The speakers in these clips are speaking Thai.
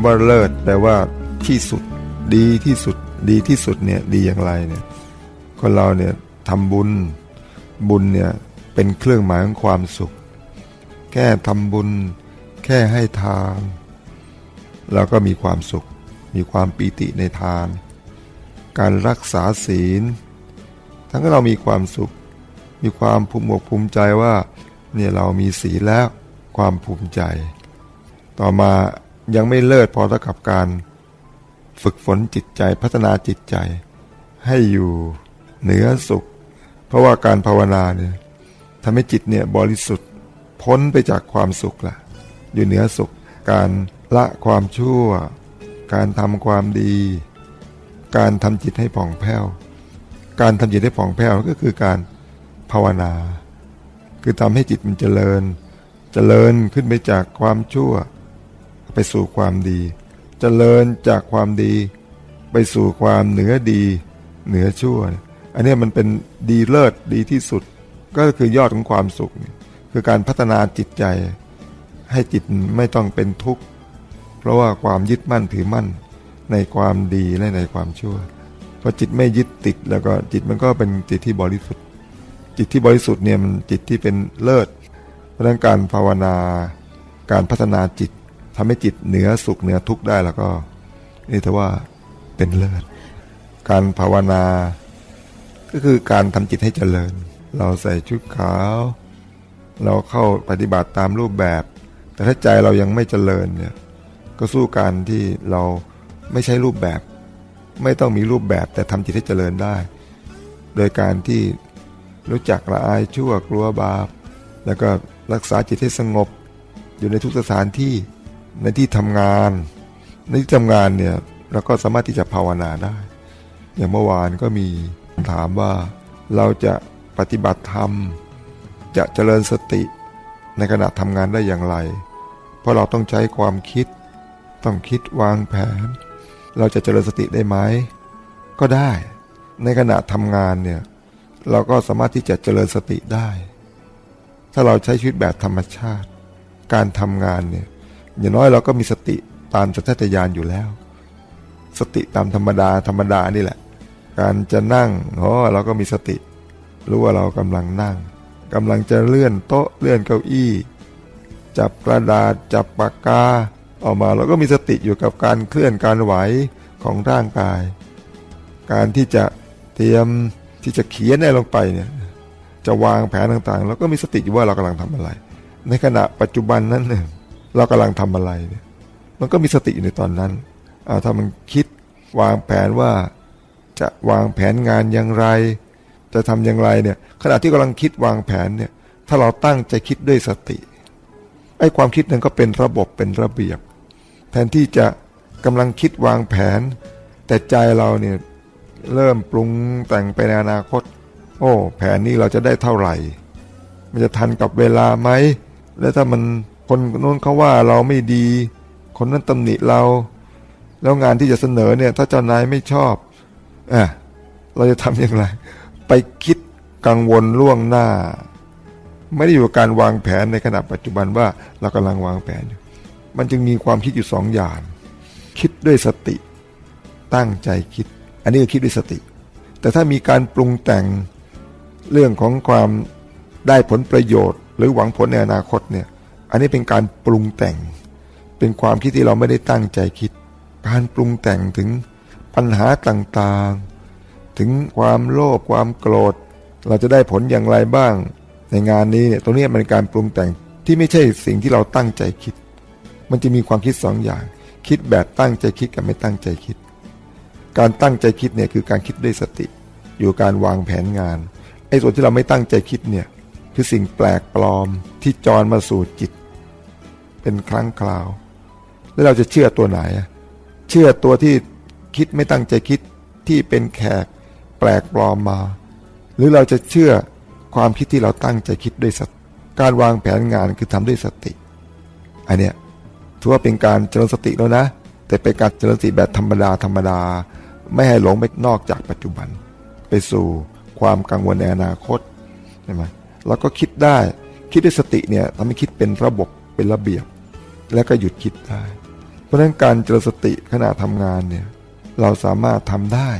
ำว่าเลิศแปลว่าที่สุด ดีที่สุด ดีที่สุดเนี่ยดีอย่างไรเนี่ยคนเราเนี่ยทำบุญบุญเนี่ยเป็นเครื่องหมายของความสุข แค่ทำบุญ แค่ให้ทานเราก็มีความสุข มีความปีติในทาน การรักษาศีล ทั้งเรามีความสุข มีความภูมิอกภูมิใจว่าเนี่ยเรามีศีลแล้วความภูมิใจ ต่อมา ยังไม่เลิศพอเท่ากับการ ฝึกฝนจิตใจพัฒนาจิตใจ ให้อยู่เหนือสุข เพราะว่าการภาวนาเนี่ยทำให้จิตเนี่ยบริสุทธิ์พ้นไปจากความสุขละอยู่เหนือสุข การละความชั่ว การทำความดี การทำจิตให้ผ่องแผ้ว การทำจิตให้ผ่องแผ้วก็คือการภาวนา คือทำให้จิตมันเจริญ เจริญขึ้นไปจากความชั่ว ไปสู่ความดีเจริญจากความดี ไปสู่ความเหนือดี เหนือชั่ว อันนี้มันเป็นดีเลิศดีที่สุด ก็คือยอดของความสุข คือการพัฒนาจิตใจ ให้จิตไม่ต้องเป็นทุกข์ เพราะว่าความยึดมั่นถือมั่นในความดีและในความชั่วพอจิตไม่ยึดติดแล้วก็จิตมันก็เป็นจิตที่บริสุทธิ์ จิตที่บริสุทธิ์เนี่ยมันจิตที่เป็นเลิศเพราะนั้นการภาวนาการพัฒนาจิต ทำให้จิตเหนือสุขเหนือทุกข์ได้แล้วก็ นี่ถือว่าเป็นเลิศการภาวนา ก็คือการทำจิตให้เจริญ เราใส่ชุดขาว เราเข้าปฏิบัติตามรูปแบบ แต่ถ้าใจเรายังไม่เจริญเนี่ยก็สู้การที่เราไม่ใช่รูปแบบ ไม่ต้องมีรูปแบบแต่ทำจิตให้เจริญได้ โดยการที่รู้จักละอายชั่วกลัวบาป แล้วก็รักษาจิตให้สงบ อยู่ในทุกสถานที่ ในที่ทำงาน ในที่ทำงานเนี่ยเราก็สามารถที่จะภาวนาได้ อย่างเมื่อวานก็มีถามว่าเราจะปฏิบัติธรรม จะเจริญสติในขณะทำงานได้อย่างไร เพราะเราต้องใช้ความคิด ต้องคิดวางแผน เราจะเจริญสติได้ไหม ก็ได้ ในขณะทำงานเนี่ยเราก็สามารถที่จะเจริญสติได้ ถ้าเราใช้ชีวิตแบบธรรมชาติ การทำงานเนี่ย อย่างน้อยเราก็มีสติตามสัญชาตญาณอยู่แล้ว สติตามธรรมดาธรรมดานี่แหละ การจะนั่งอ๋อเราก็มีสติ รู้ว่าเรากำลังนั่งกำลังจะเลื่อนโต๊ะเลื่อนเก้าอี้ จับกระดาษจับปากกาออกมาเราก็มีสติอยู่กับการเคลื่อนการไหวของร่างกาย การที่จะเตรียมที่จะเขียนอะไรลงไปเนี่ยจะวางแผนต่างๆเราก็มีสติอยู่ว่าเรากำลังทำอะไร ในขณะปัจจุบันนั้นเนี่ย เรากำลังทำอะไรเนี่ย มันก็มีสติอยู่ในตอนนั้นเอาถ้ามันคิดวางแผนว่าจะวางแผนงานอย่างไร จะทำอย่างไรเนี่ย ขณะที่กำลังคิดวางแผนเนี่ย ถ้าเราตั้งใจคิดด้วยสติไอ้ความคิดนั้นก็เป็นระบบเป็นระเบียบ แทนที่จะกำลังคิดวางแผน แต่ใจเราเนี่ยเริ่มปรุงแต่งไปในอนาคต โอ้ แผนนี้เราจะได้เท่าไหร่ มันจะทันกับเวลาไหม แล้วถ้ามัน คนโน้นเขาว่าเราไม่ดี คนนั้นตำหนิเรา แล้วงานที่จะเสนอเนี่ย ถ้าเจ้านายไม่ชอบอะเราจะทำอย่างไร ไปคิดกังวลล่วงหน้า ไม่ได้อยู่กับการวางแผนในขณะปัจจุบันว่าเรากำลังวางแผนอยู่มันจึงมีความคิดอยู่สองอย่าง คิดด้วยสติ ตั้งใจคิด อันนี้ก็คิดด้วยสติ แต่ถ้ามีการปรุงแต่งเรื่องของความได้ผลประโยชน์ หรือหวังผลในอนาคตเนี่ย อันนี้เป็นการปรุงแต่ง เป็นความคิดที่เราไม่ได้ตั้งใจคิด การปรุงแต่งถึงปัญหาต่างๆ ถึงความโลภความโกรธ เราจะได้ผลอย่างไรบ้างในงานนี้เนี่ยตรงนี้มันการปรุงแต่งที่ไม่ใช่สิ่งที่เราตั้งใจคิด มันจะมีความคิดสองอย่าง คิดแบบตั้งใจคิดกับไม่ตั้งใจคิด การตั้งใจคิดเนี่ยคือการคิดด้วยสติ อยู่การวางแผนงานไอ้ส่วนที่เราไม่ตั้งใจคิดเนี่ยคือสิ่งแปลกปลอมที่จรมาสู่จิต เป็นครั้งคราว แล้วเราจะเชื่อตัวไหน เชื่อตัวที่คิดไม่ตั้งใจคิดที่เป็นแขกแปลกปลอมมา หรือเราจะเชื่อความคิดที่เราตั้งใจคิดด้วยสติการวางแผนงานคือทำด้วยสติ อันเนี้ยถือว่าเป็นการเจริญสติแล้วนะ แต่เป็นการเจริญสติแบบธรรมดาธรรมดา ไม่ให้หลงไปนอกจากปัจจุบัน ไปสู่ความกังวลในอนาคตใช่ไหมเราก็คิดได้คิดด้วยสติเนี่ยทำให้คิดเป็นระบบ เป็นระเบียบ แล้วก็หยุดคิดได้ เพราะฉะนั้นการเจริญสติขณะทำงานเนี่ยเราสามารถทำได้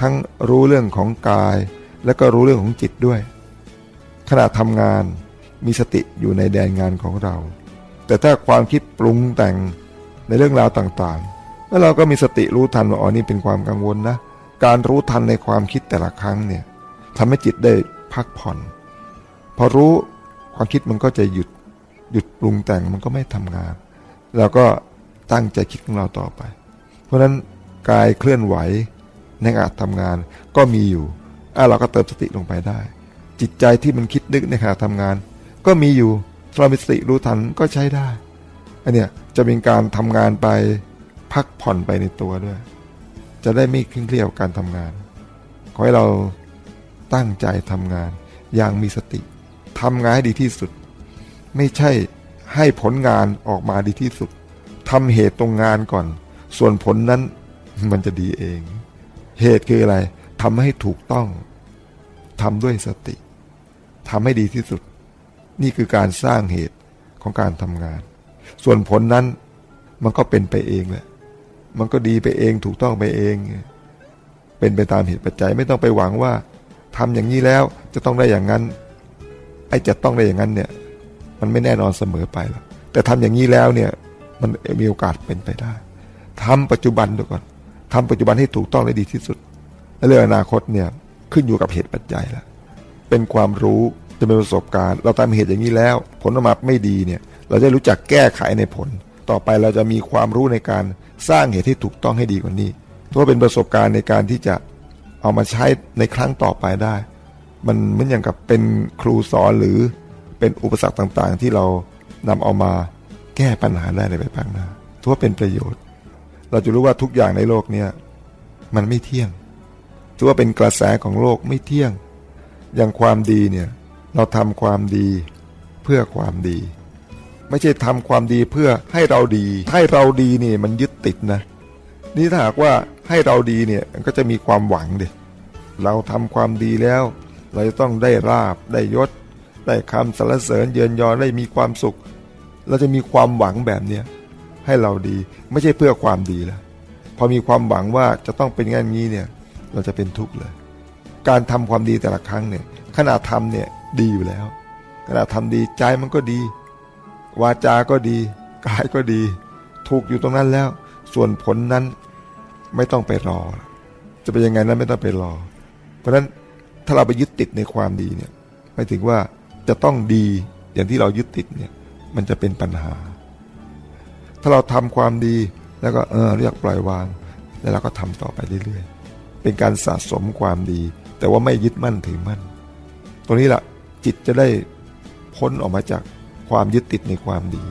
ทั้งรู้เรื่องของกาย และก็รู้เรื่องของจิตด้วย ขณะทำงานมีสติอยู่ในแดนงานของเรา แต่ถ้าความคิดปรุงแต่งในเรื่องราวต่างๆ แล้วเราก็มีสติรู้ทันว่าอ๋อนี่เป็นความกังวลนะการรู้ทันในความคิดแต่ละครั้งเนี่ยทำให้จิตได้พักผ่อน พอรู้ความคิดมันก็จะหยุด หยุดปรุงแต่งมันก็ไม่ทำงานแล้วก็ตั้งใจคิดของเราต่อไป เพราะฉะนั้นกายเคลื่อนไหวในขณะทำงานก็มีอยู่อะเราก็เติมสติลงไปได้ จิตใจที่มันคิดนึกในขณะทำงาน ก็มีอยู่ถ้าเรามีสติรู้ทันก็ใช้ได้อันเนี้ยจะเป็นการทำงานไปพักผ่อนไปในตัวด้วย จะได้ไม่เคร่งเครียดกับการทำงาน ขอให้เราตั้งใจทำงานอย่างมีสติทำงานให้ดีที่สุด ไม่ใช่ให้ผลงานออกมาดีที่สุดทำเหตุตรงงานก่อน ส่วนผลนั้นมันจะดีเอง เหตุคืออะไรทำให้ถูกต้องทำด้วยสติทำให้ดีที่สุด นี่คือการสร้างเหตุของการทำงาน ส่วนผลนั้นมันก็เป็นไปเองแหละ มันก็ดีไปเองถูกต้องไปเอง เป็นไปตามเหตุปัจจัยไม่ต้องไปหวังว่าทำอย่างนี้แล้วจะต้องได้อย่างนั้น ไอ้จะต้องได้อย่างนั้นเนี่ย มันไม่แน่นอนเสมอไปหรอกแต่ทำอย่างนี้แล้วเนี่ยมันมีโอกาสเป็นไปได้ทำปัจจุบันดูก่อนทำปัจจุบันให้ถูกต้องและดีที่สุด และเรื่องอนาคตเนี่ยขึ้นอยู่กับเหตุปัจจัยล้วเป็นความรู้จะเป็นประสบการณ์ เราทำเหตุอย่างนี้แล้ว ผลออกมาไม่ดีเนี่ย เราจะรู้จักแก้ไขในผล ต่อไปเราจะมีความรู้ในการสร้างเหตุที่ถูกต้องให้ดีกว่านี้เพราะเป็นประสบการณ์ในการที่จะเอามาใช้ในครั้งต่อไปได้ มันเหมือนอย่างกับเป็นครูสอนหรือ เป็นอุปสรรคต่างๆ ที่เรานำเอามาแก้ปัญหาได้ในภายภาคหน้าถือว่าเป็นประโยชน์ เราจะรู้ว่าทุกอย่างในโลกเนี่ยมันไม่เที่ยงถือว่าเป็นกระแสของโลกไม่เที่ยง อย่างความดีเนี่ยเราทำความดีเพื่อความดี ไม่ใช่ทำความดีเพื่อให้เราดี ให้เราดีนี่มันยึดติดนะ นี่ถ้าหากว่าให้เราดีเนี่ยก็จะมีความหวังเด็เราทำความดีแล้ว เราจะต้องได้ราบได้ยศ ได้คำสรรเสริญเยือนยอได้มีความสุข เราจะมีความหวังแบบเนี้ยให้เราดีไม่ใช่เพื่อความดีแล้วพอมีความหวังว่าจะต้องเป็นงั้นงี้เนี่ยเราจะเป็นทุกข์เลย การทำความดีแต่ละครั้งเนี่ยขณะทำเนี่ยดีอยู่แล้วขณะทำดีใจมันก็ดี วาจาก็ดี กายก็ดี ถูกอยู่ตรงนั้นแล้ว ส่วนผลนั้นไม่ต้องไปรอ จะเป็นยังไงนั้นไม่ต้องไปรอ เพราะฉะนั้นถ้าเราไปยึดติดในความดีเนี่ยหมายถึงว่า จะต้องดีอย่างที่เรายึดติดเนี่ยมันจะเป็นปัญหา ถ้าเราทำความดีแล้วก็เออเรียกปล่อยวาง แล้วเราก็ทำต่อไปเรื่อยๆ เป็นการสะสมความดี แต่ว่าไม่ยึดมั่นถือมั่น ตรงนี้แหละจิตจะได้พ้นออกมาจากความยึดติดในความดี